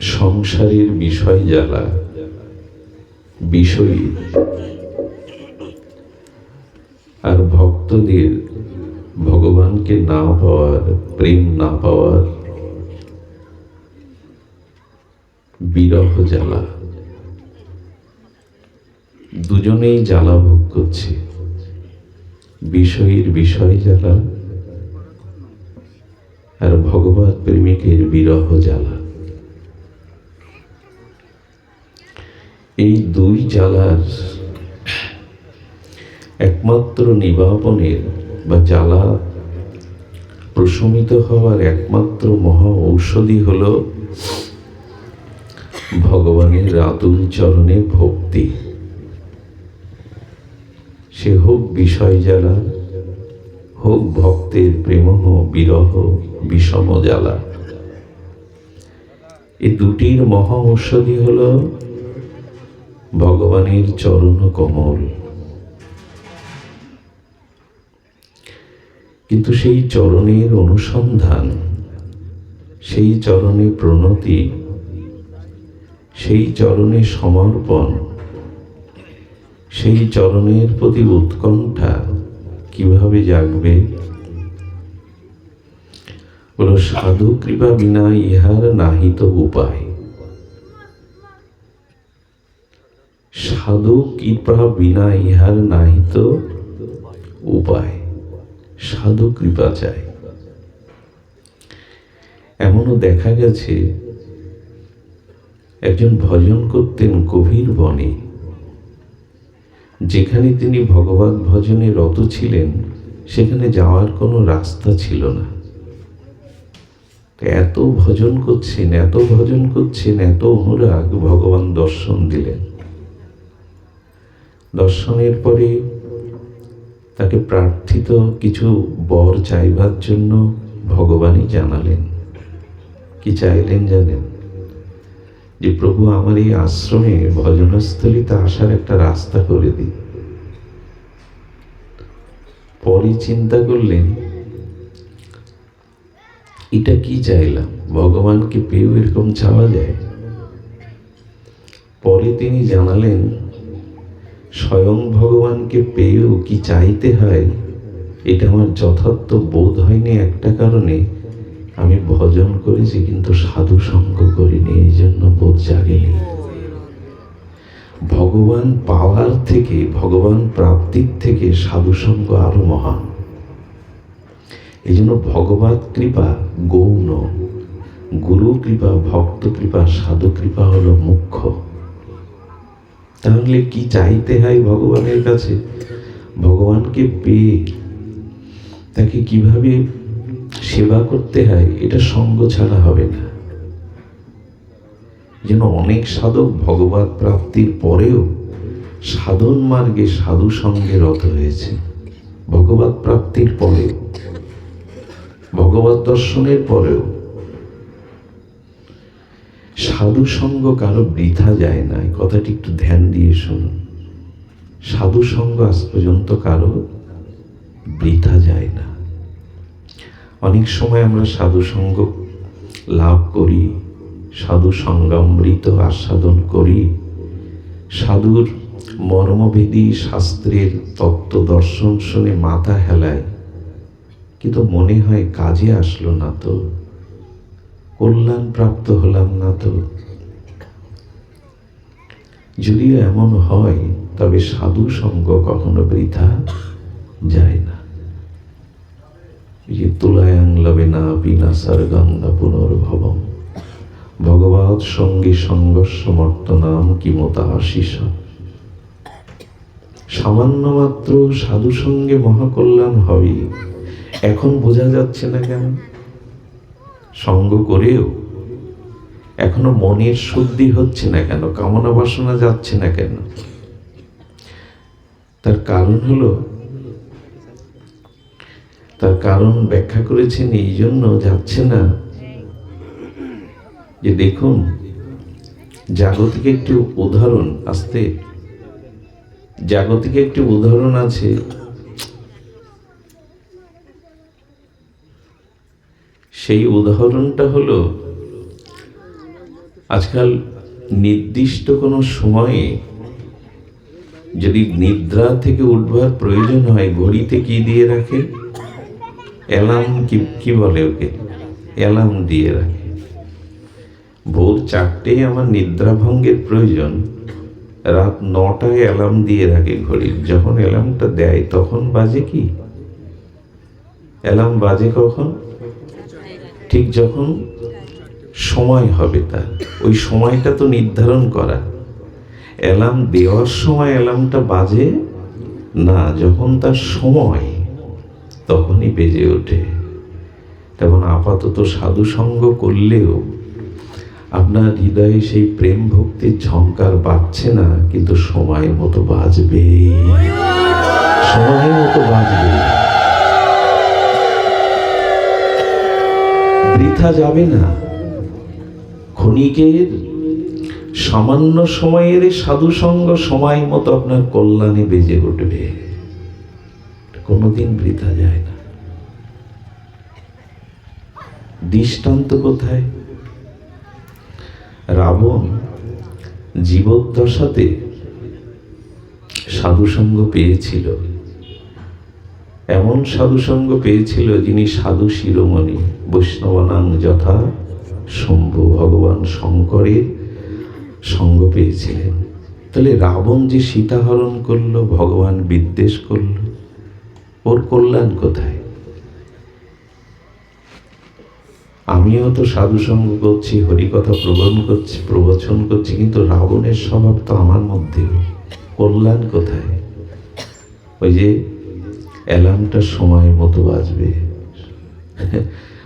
সংসারের বিষয় জ্বালা বিষয়ী। আর ভক্তদের ভগবানকে না পাওয়ার, প্রেম না পাওয়ার বিরহ জ্বালা। দুজনেই জ্বালা ভোগ করছে। বিষয়ের বিষয় জ্বালা আর ভগবত প্রেমিকের বিরহ জ্বালা। এই দুই জ্বালার একমাত্র নিবাপনের বা জ্বালা প্রশমিত হওয়ার একমাত্র মহা ঔষধি হল ভগবানের আতুল চরণে ভক্তি। সে হোক বিষয় জ্বালা, হোক ভক্তের প্রেমহ বিরহ বিষম জ্বালা। এই দুটির মহা ঔষধি হল ভগবানের চরণ কমল। কিন্তু সেই চরণের অনুসন্ধান, সেই চরণে প্রণতি, সেই চরণে সমর্পণ, সেই চরণের প্রতি উৎকণ্ঠা কীভাবে জাগবে? বলো, সাধু কৃপা বিনা ইহার নাহিত উপায়। সাধু কৃপা বিনা ইহার নাহিত উপায়। সাধু কৃপা চাই এমনও দেখা গেছে, একজন ভজন করতেন গভীর বনে। যেখানে তিনি ভগবত ভজনে রত ছিলেন, সেখানে যাওয়ার কোনো রাস্তা ছিল না। এত ভজন করছেন, এত ভজন করছেন, এত অনুরাগ ভগবান দর্শন দিলেন। দর্শনের পরে তাকে প্রার্থিত কিছু বর চাইবার জন্য ভগবানই জানালেন। কি চাইলেন জানেন? যে প্রভু আমার এই আশ্রমে ভজনস্থলিতে আসার একটা রাস্তা করে দিন। পরে চিন্তা করলেন, এটা কি চাইলাম? ভগবানকে পেয়েও এরকম চাওয়া যায়? পরে তিনি জানালেন স্বয়ং ভগবানকে পেয়েও কি চাইতে হয়? এটা আমার যথার্থ বোধ হয়নি একটা কারণে। আমি ভজন করেছি, কিন্তু সাধু সঙ্গ করিনি এই জন্য বোধ জাগেনি। ভগবান পাওয়ার থেকে, ভগবান প্রাপ্তির থেকে সাধু সঙ্গ আরও মহান। এই জন্য ভগবত কৃপা গৌণ। গুরু কৃপা, ভক্ত কৃপা, সাধু কৃপা হলো মুখ্য। তাহলে কি চাইতে হয় ভগবানের কাছে? ভগবানকে পেয়ে তাকে কীভাবে সেবা করতে হয়, এটা সঙ্গ ছাড়া হবে না। যেন অনেক সাধক ভগবত প্রাপ্তির পরেও সাধন মার্গে সাধু সঙ্গে রত হয়েছে। ভগবত প্রাপ্তির পরেও, ভগবত দর্শনের পরেও সাধু সঙ্গ কারও বৃথা যায় না কথাটি একটু ধ্যান দিয়ে শুনুন। সাধু সঙ্গ আজ পর্যন্ত কারও বৃথা যায় না। অনেক সময় আমরা সাধু সঙ্গ লাভ করি সাধু সঙ্গামৃত আস্বাদন করি, সাধুর মর্মভেদী শাস্ত্রের তত্ত্ব দর্শন শুনে মাথা হেলায়, কিন্তু মনে হয় কাজে আসলো না তো। কল্যাণ প্রাপ্ত হলাম না তো। যদিও এমন হয়, তবে সাধু সঙ্গ কখনো বৃথা যায় না। যে তুলায়াং লবে না বিনাশার গঙ্গা পুনর্ভবম। ভগবত সঙ্গী সংঘর্ষ কি মতা আশিস সামান্য মাত্র সাধু সঙ্গে মহাকল্যাণ হবে এখন বোঝা যাচ্ছে না কেন? সঙ্গ করেও এখনও মনের শুদ্ধি হচ্ছে না কেন? কামনা বাসনা যাচ্ছে না কেন? তার কারণ হলো, তার কারণ ব্যাখ্যা করেছেন এই জন্য যাচ্ছে না যে দেখুন, জাগতিক একটি উদাহরণ আসতে, জাগতিক একটি উদাহরণ আছে সেই উদাহরণটা হলো, আজকাল নির্দিষ্ট কোনো সময়ে যদি নিদ্রা থেকে উঠবার প্রয়োজন হয়, ঘড়িতে কি দিয়ে রাখে? অ্যালার্ম কি কি বলে ওকে? অ্যালার্ম দিয়ে রাখে। ভোর চারটেয় আমার নিদ্রা ভঙ্গের প্রয়োজন, রাত নটায় অ্যালার্ম দিয়ে রাখে ঘড়ির যখন অ্যালার্মটা দেয়, তখন বাজে কি? অ্যালার্ম বাজে কখন? ঠিক যখন সময় হবে তার ওই সময়টা তো নির্ধারণ করা। অ্যালার্ম দেওয়ার সময় অ্যালার্মটা বাজে? না, যখন তার সময়, তখনই বেজে ওঠে। তেমন আপাতত সাধু সঙ্গ করলেও আপনার হৃদয়ে সেই প্রেম ভক্তির ঝঙ্কার বাজছে না, কিন্তু সময় মতো বাজবে সময় মতো বাজবে বৃথা যাবে না। ক্ষণিকের সামান্য সময়ের এই সাধু সঙ্গ সময় মতো আপনার কল্যাণে বেজে উঠবে। কোনোদিন বৃথা যায় না। দৃষ্টান্ত কোথায়? রাবণ জীবদ্দশাতে সাধুসঙ্গ পেয়েছিল। এমন সাধুসঙ্গ পেয়েছিল যিনি সাধু শিরোমণি বৈষ্ণবানাং যথা শম্ভু ভগবান শঙ্করের সঙ্গ পেয়েছিলেন। তাহলে রাবণ যে সীতাহরণ করল, ভগবান বিদ্বেষ করল, ওর কল্যাণ কোথায়? আমিও তো সাধু সঙ্গ করছি, হরিকথা প্রবন করছি, প্রবচন করছি, কিন্তু রাবণের স্বভাব তো আমার মধ্যেও কল্যাণ কোথায়? ওই যে অ্যালার্মটা সময় মতো বাজবে।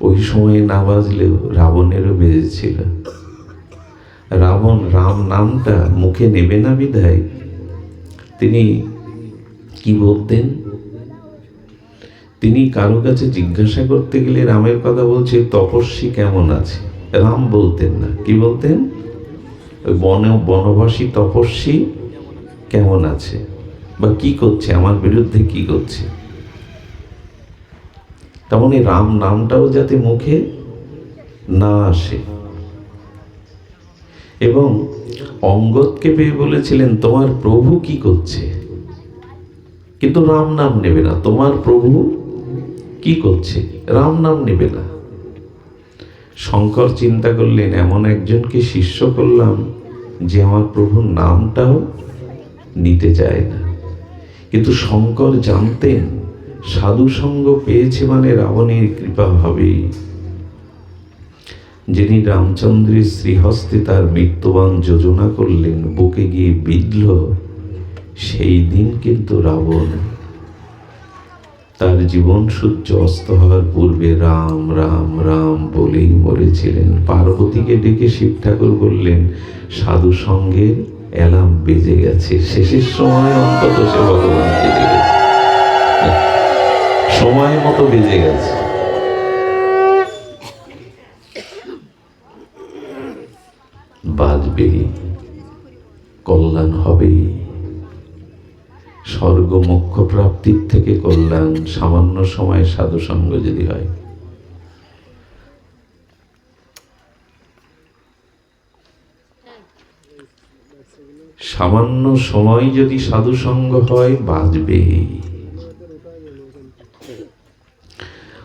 ওই সময়ে না বাজলেও রাবণেরও বেজেছিল রাবণ, রাম নামটা মুখে নেবে না বিধায় তিনি কি বলতেন? তিনি কারও কাছে জিজ্ঞাসা করতে গেলে রামের কথা বলছে, তপস্বী কেমন আছে? রাম বলতেন না। কি বলতেন? বন, বনবাসী তপস্বী কেমন আছে? বা কি করছে? আমার বিরুদ্ধে কি করছে? তেমন রাম নামটাও যাতে মুখে না আসে। এবং অঙ্গদকে পেয়ে বলেছিলেন, তোমার প্রভু কি করছে? কিন্তু রাম নাম নেবে না। তোমার প্রভু কি করছে? রাম নাম নেবে না। শঙ্কর চিন্তা করলেন, এমন একজনকে শিষ্য করলাম যে আমার প্রভুর নামটাও নিতে চায় না। কিন্তু শঙ্কর জানতেন সাধু সঙ্গ পেয়েছে মানে রাবণের কৃপা হবেই যিনি রামচন্দ্রের শ্রীহস্তে তার মৃত্যুবান যোজনা করলেন, বুকে গিয়ে বিঁধল, সেই দিন কিন্তু রাবণ। তার জীবন সূর্য অস্ত হওয়ার পূর্বে রাম রাম রাম বলেই মরেছিলেন। পার্বতীকে ডেকে শিব ঠাকুর বললেন, সাধু সঙ্গের অ্যালার্ম বেজে গেছে। শেষের সময় অন্তত সে ভগবান বেজে গেছে সময় মতো বেজে গেছে। বাজবে, কল্যাণ হবে স্বর্গ মোক্ষ প্রাপ্তির থেকে কল্যাণ সামান্য সময় সাধু সঙ্গ যদি হয়। সামান্য সময় যদি সাধু সঙ্গ হয় বাজবে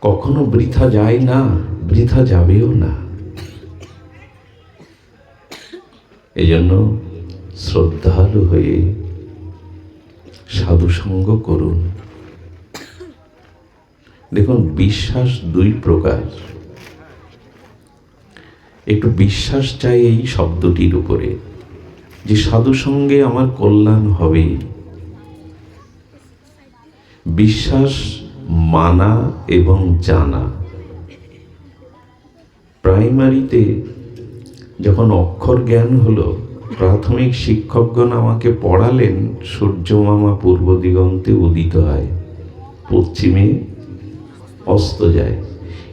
কখনো বৃথা যায় না, বৃথা যাবেও না। এজন্য শ্রদ্ধালু হয়ে সাধু সঙ্গ করুন। দেখুন, বিশ্বাস দুই প্রকার। একটু বিশ্বাস চাই এই শব্দটির উপরে, যে সাধু সঙ্গে আমার কল্যাণ হবে। বিশ্বাস মানা এবং জানা। প্রাইমারিতে যখন অক্ষর জ্ঞান হলো, প্রাথমিক শিক্ষকগণ আমাকে পড়ালেন সূর্য মামা পূর্ব দিগন্তে উদিত হয় পশ্চিমে অস্ত যায়।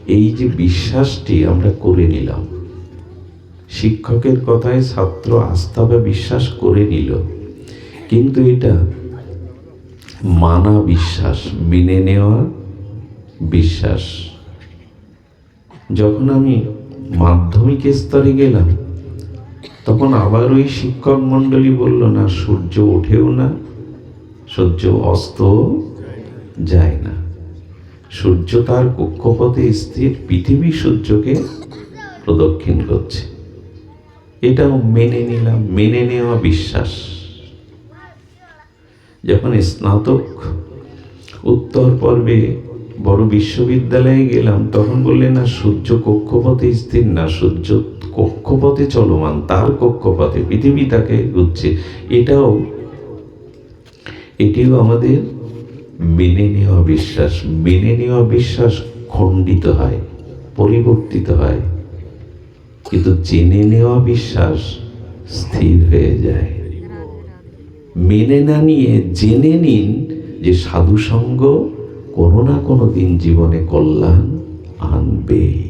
এই যে বিশ্বাসটি আমরা করে নিলাম। শিক্ষকের কথায় ছাত্র আস্থা বা বিশ্বাস করে নিল। কিন্তু এটা মানা বিশ্বাস, মেনে নেওয়া বিশ্বাস। যখন আমি মাধ্যমিক স্তরে গেলাম, তখন আবার ওই শিক্ষক মণ্ডলী বলল, না, সূর্য ওঠেও না, সূর্য অস্ত যায় না। সূর্য তার কক্ষপথে স্থির, পৃথিবী সূর্যকে প্রদক্ষিণ করছে। এটাও মেনে নিলাম, মেনে নেওয়া বিশ্বাস। যখন স্নাতক উত্তর পর্বে বড় বিশ্ববিদ্যালয়ে গেলাম, তখন বললেন, না, সূর্য কক্ষপথে স্থির না, সূর্য কক্ষপথে চলমান, তার কক্ষপথে পৃথিবী তাকে ঘুরছে। এটাও, এটিও আমাদের মেনে নেওয়া বিশ্বাস, মেনে নেওয়া বিশ্বাস খণ্ডিত হয়, পরিবর্তিত হয়। কিন্তু জেনে নেওয়া বিশ্বাস স্থির হয়ে যায়। মেনে না নিয়ে জেনে নিন যে সাধুসঙ্গ কোনো না কোনো দিন জীবনে কল্যাণ আনবে।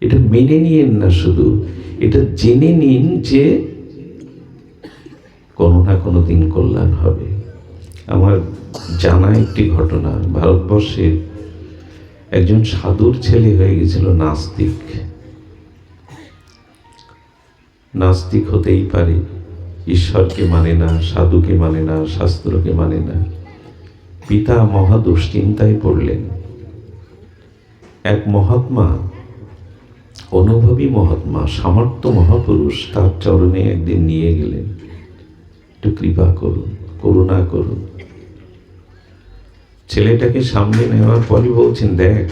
এটা মেনে নিয়েন না শুধু, এটা জেনে নিন যে কোনো না কোনো দিন কল্যাণ হবে। আমার জানা একটি ঘটনা, ভারতবর্ষের একজন সাধুর ছেলে হয়ে গেছিল নাস্তিক। নাস্তিক হতেই পারে। ঈশ্বরকে মানে না, সাধুকে মানে না, শাস্ত্রকে মানে না। পিতা মহা দুশ্চিন্তায় পড়লেন। এক মহাত্মা, অনুভবী মহাত্মা, সামর্থ্য মহাপুরুষ তার চরণে একদিন নিয়ে গেলেন। একটু কৃপা করুন, করুণা করুন। ছেলেটাকে সামনে নেওয়ার পরই বলছেন, দেখ,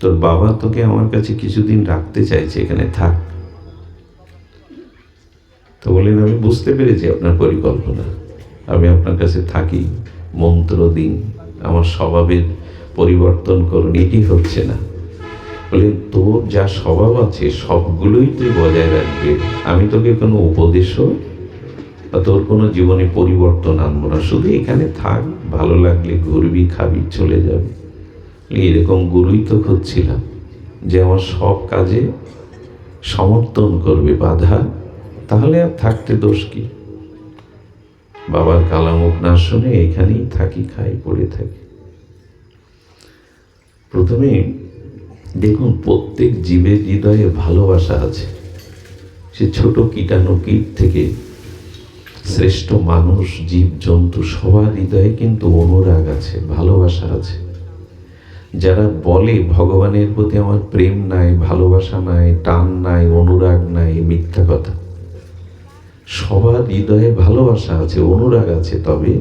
তোর বাবা তোকে আমার কাছে কিছুদিন রাখতে চাইছে, এখানে থাক। তো বললেন, আমি বুঝতে পেরেছি আপনার পরিকল্পনা। আমি আপনার কাছে থাকি, মন্ত্র দিন, আমার স্বভাবের পরিবর্তন করুন, এটি হচ্ছে না। বললেন, তোর যা স্বভাব আছে, সবগুলোই তুই বজায় রাখবে। আমি তোকে কোনো উপদেশও বা তোর কোনো জীবনে পরিবর্তন আনব না। শুধু এখানে থাক, ভালো লাগলে ঘুরবি, খাবি, চলে যাবে। এরকম গুরুই তো খুঁজছিলাম, যে আমার সব কাজে সমর্থন করবে, বাধা তাহলে আর থাকতে দোষ কি? বাবার কালামুখ না শুনে এখানেই থাকি, খাই, পড়ে থাকি। প্রথমে দেখুন, প্রত্যেক জীবের হৃদয়ে ভালোবাসা আছে। সে ছোট কীটাণু কীট থেকে শ্রেষ্ঠ মানুষ, জীব, জন্তু, সবার হৃদয়ে কিন্তু অনুরাগ আছে, ভালোবাসা আছে। যারা বলে, ভগবানের প্রতি আমার প্রেম নাই, ভালোবাসা নাই, টান নাই, অনুরাগ নাই, মিথ্যা কথা। সবার হৃদয়ে ভালোবাসা আছে, অনুরাগ আছে, তবে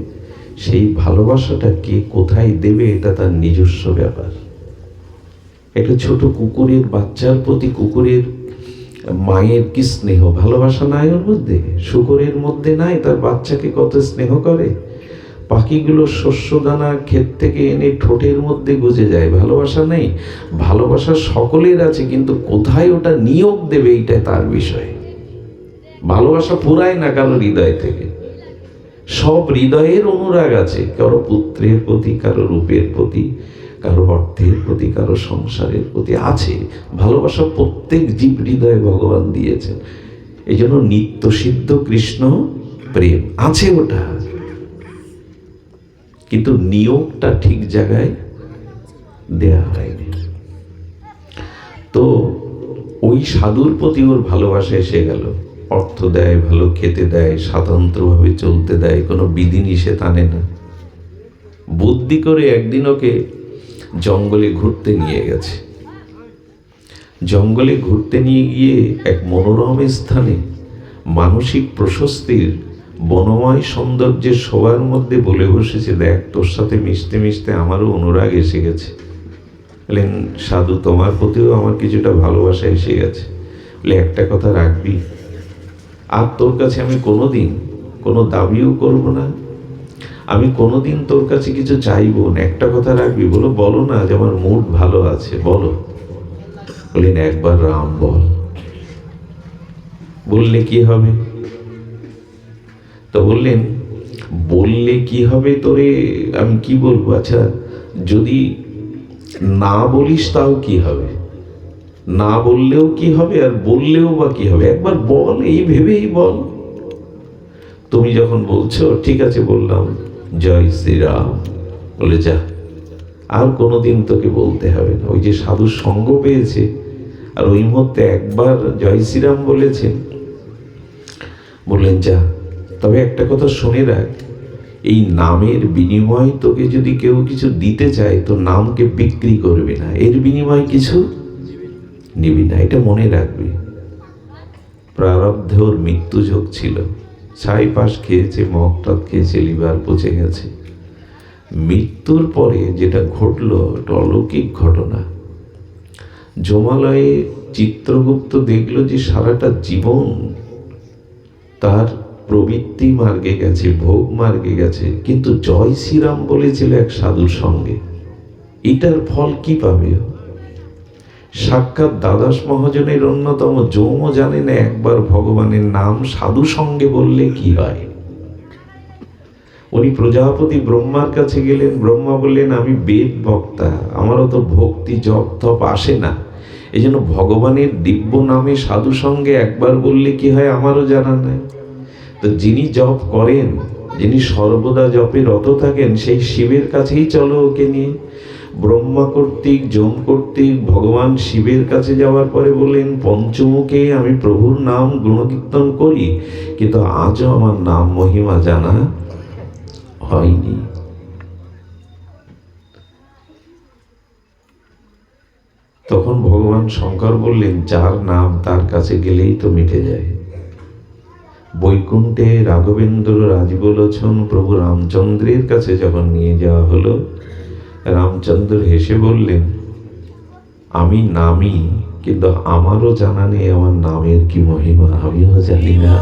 সেই ভালোবাসাটা কে কোথায় দেবে এটা তার নিজস্ব ব্যাপার। একটা ছোট কুকুরের, বাচ্চার প্রতি কুকুরের মায়ের কি স্নেহ? ভালোবাসা নাই ওর মধ্যে? শুকরের মধ্যে নাই? তার বাচ্চাকে কত স্নেহ করে? পাখিগুলো শস্য দানা ক্ষেত থেকে এনে ঠোঁটের মধ্যে গুজে যায়। ভালোবাসা নেই? ভালোবাসা সকলের আছে, কিন্তু কোথায় ওটা নিয়োগ দেবে এইটা তার বিষয়। ভালোবাসা পুরায় না কারও হৃদয় থেকে। সব হৃদয়ের অনুরাগ আছে, কারও পুত্রের প্রতি, কারও রূপের প্রতি, কারও অর্থের প্রতি, কারও সংসারের প্রতি আছে। ভালোবাসা প্রত্যেক জীব হৃদয়ে ভগবান দিয়েছেন। এই জন্য নিত্য সিদ্ধ কৃষ্ণ প্রেম আছে ওটা। কিন্তু নিয়োগটা ঠিক জায়গায় দেয়া হয়নি। তো ওই সাধুর প্রতি ওর ভালোবাসা এসে গেল। অর্থ দেয়, ভালো খেতে দেয় স্বাতন্ত্রভাবে চলতে দেয়, কোনো বিধিনিষেধ আনে না। বুদ্ধি করে একদিন ওকে জঙ্গলে ঘুরতে নিয়ে গেছে। জঙ্গলে ঘুরতে নিয়ে গিয়ে এক মনোরম স্থানে মানসিক প্রশস্তির বনময় সৌন্দর্যের সবার মধ্যে বলে বসেছে, দেখ, তোর সাথে মিশতে মিশতে আমারও অনুরাগ এসে গেছে। বললেন, সাধু, তোমার প্রতিও আমার কিছুটা ভালোবাসা এসে গেছে। বলে, একটা কথা রাখবি আর তোর কাছে আমি কোনো দিন কোনো দাবিও করব না। আমি কোনোদিন তোর কাছে কিছু চাইব না। একটা কথা রাখবি, বলো বলো না যে আমার মুড ভালো আছে, বলো। বললেন একবার রাম বল। বললে কি হবে? তো বললেন, বললে কি হবে তোরে? আমি কি বলব? আচ্ছা যদি না বলিস তাও কি হবে? না বললেও কি হবে আর বললেও বা কি হবে? একবার বল, এই ভেবেই বল। তুমি যখন বলছো, ঠিক আছে বললাম, জয় শ্রীরাম। বলে, যা, আর কোনোদিন তোকে বলতে হবে না। ওই যে সাধু সঙ্গ পেয়েছে, আর ওই মুহূর্তে একবার জয় শ্রীরাম বলেছেন। বললেন, যা, তবে একটা কথা শুনে রাখ, এই নামের বিনিময় তোকে যদি কেউ কিছু দিতে চায় তো নামকে বিক্রি করবে না। এর বিনিময় কিছু নিবি না, এটা মনে রাখবি। প্রারব্ধে ওর মৃত্যু যোগ ছিল। ছাই পাশ খেয়েছে মগটাত খেয়েছে, লিভার পচে গেছে। মৃত্যুর পরে যেটা ঘটলো একটা অলৌকিক ঘটনা। জমালয়ে চিত্রগুপ্ত দেখল যে সারাটা জীবন তার প্রবৃত্তি মার্গে গেছে, ভোগ মার্গে গেছে, কিন্তু জয় শ্রীরাম বলেছিল এক সাধুর সঙ্গে। এটার ফল কি পাবে? সাক্ষাৎ দ্বাদশ মহাজনের অন্যতম যৌম জানে না একবার ভগবানের নাম সাধু সঙ্গে বললে কি হয়? উনি প্রজাপতি ব্রহ্মার কাছে গেলেন, ব্রহ্মা বললেন, আমি বেদ বক্তা, আমারও তো ভক্তি জপ তপ আসে না। এই জন্য ভগবানের দিব্য নামে সাধু সঙ্গে একবার বললে কি হয় আমারও জানা নাই। তো যিনি জপ করেন, যিনি সর্বদা জপে রত থাকেন, সেই শিবের কাছেই চলো ওকে নিয়ে। ব্রহ্মা কর্তৃক, যম কর্তৃক, ভগবান শিবের কাছে যাওয়ার পরে বললেন, পঞ্চমুখে আমি প্রভুর নাম গুণকীর্তন করি, কিন্তু আজও আমার নাম মহিমা জানা হয়নি। তখন ভগবান শঙ্কর বললেন, যার নাম তার কাছে গেলেই তো মিটে যায়। বৈকুণ্ঠে রাঘবেন্দ্র রাজবলোচন প্রভু রামচন্দ্রের কাছে যখন নিয়ে যাওয়া হলো রামচন্দ্র হেসে বললেন, আমি নামি, কিন্তু আমারও জানা নেই আমার নামের কি মহিমা, আমিও জানি না।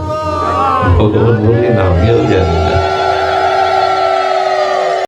ভগবান বললেন, আমিও জানি না।